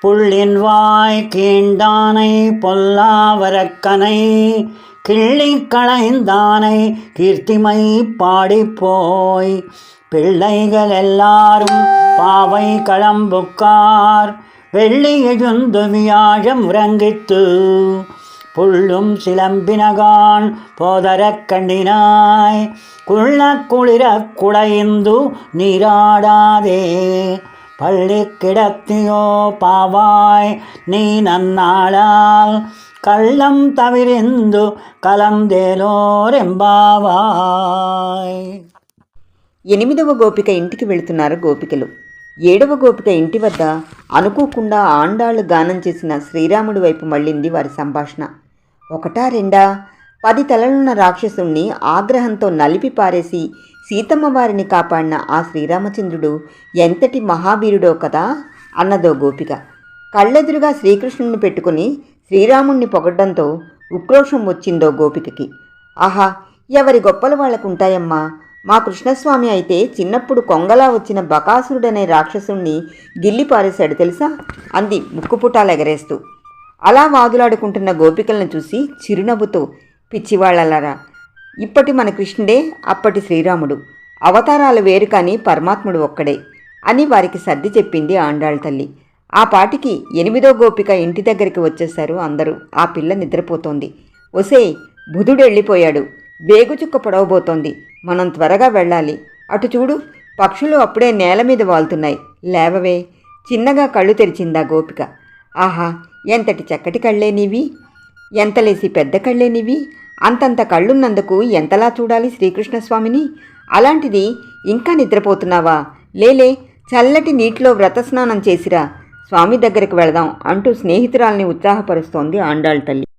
புள்ளின் வாய் கீண்டானை பொல்லாவரக்கனை கிள்ளி களைந்தானை கீர்த்திமை பாடிப்போய் பிள்ளைகள் எல்லாரும் பாவை களம்புக்கார் வெள்ளி எழுந்து வியாழம் உறங்கித்து. புள்ளும் சிலம்பினகான் போதரக் கண்ணினாய் குள்ள குளிர குடைந்து நீராடாதே. பள்ளி கிடத்தியோ பாவாய் நீ நன்னாளால் కళ్ళం తవిరిందు కలందేలోరెంబావాయ్ ఎనిమిదవ గోపిక ఇంటికి వెళుతున్నారు గోపికలు ఏడవ గోపిక ఇంటి వద్ద అనుకోకుండా ఆండాళ్ళు గానం చేసిన శ్రీరాముడి వైపు మళ్ళింది వారి సంభాషణ ఒకటా రెండా పది తలలున్న రాక్షసుణ్ణి ఆగ్రహంతో నలిపి పారేసి సీతమ్మ వారిని కాపాడిన ఆ శ్రీరామచంద్రుడు ఎంతటి మహావీరుడో కదా అన్నదో గోపిక. కళ్ళెదురుగా శ్రీకృష్ణుని పెట్టుకుని శ్రీరాముణ్ణి పొగడ్డంతో ఉక్రోషం వచ్చిందో గోపికకి. ఆహా ఎవరి గొప్పలు వాళ్ళకుంటాయమ్మా. మా కృష్ణస్వామి అయితే చిన్నప్పుడు కొంగలా వచ్చిన బకాసురుడనే రాక్షసుణ్ణి గిల్లి పారేశాడు తెలుసా? అంది ముక్కుపుటాలు ఎగరేస్తూ అలా వాదులాడుకుంటున్న గోపికలను చూసి చిరునవ్వుతో పిచ్చివాళ్ళలారా ఇప్పటి మన కృష్ణుడే అప్పటి శ్రీరాముడు. అవతారాలు వేరు కానీ పరమాత్ముడు ఒక్కడే అని వారికి సర్ది చెప్పింది ఆండాళ్ళ తల్లి. ఆ పాటికి ఎనిమిదో గోపిక ఇంటి దగ్గరికి వచ్చేశారు అందరూ. ఆ పిల్ల నిద్రపోతోంది. ఒసే బుధుడు వెళ్ళిపోయాడు. వేగుచుక్క పొడవబోతోంది. మనం త్వరగా వెళ్ళాలి. అటు చూడు పక్షులు అప్పుడే నేల మీద వాలుతున్నాయి లేవవే. చిన్నగా కళ్ళు తెరిచిందా గోపిక. ఆహా ఎంతటి చక్కటి కళ్ళే నీవి. ఎంతలేసి పెద్ద కళ్ళే నీవి. అంతంత కళ్ళున్నందుకు ఎంతలా చూడాలి శ్రీకృష్ణస్వామిని? అలాంటిది ఇంకా నిద్రపోతున్నావా? లేలే చల్లటి నీటిలో వ్రతస్నానం చేసిరా. స్వామి దగ్గరికి వెళదాం అంటూ స్నేహితురాల్ని ఉత్సాహపరుస్తోంది ఆండాళ్ తల్లి.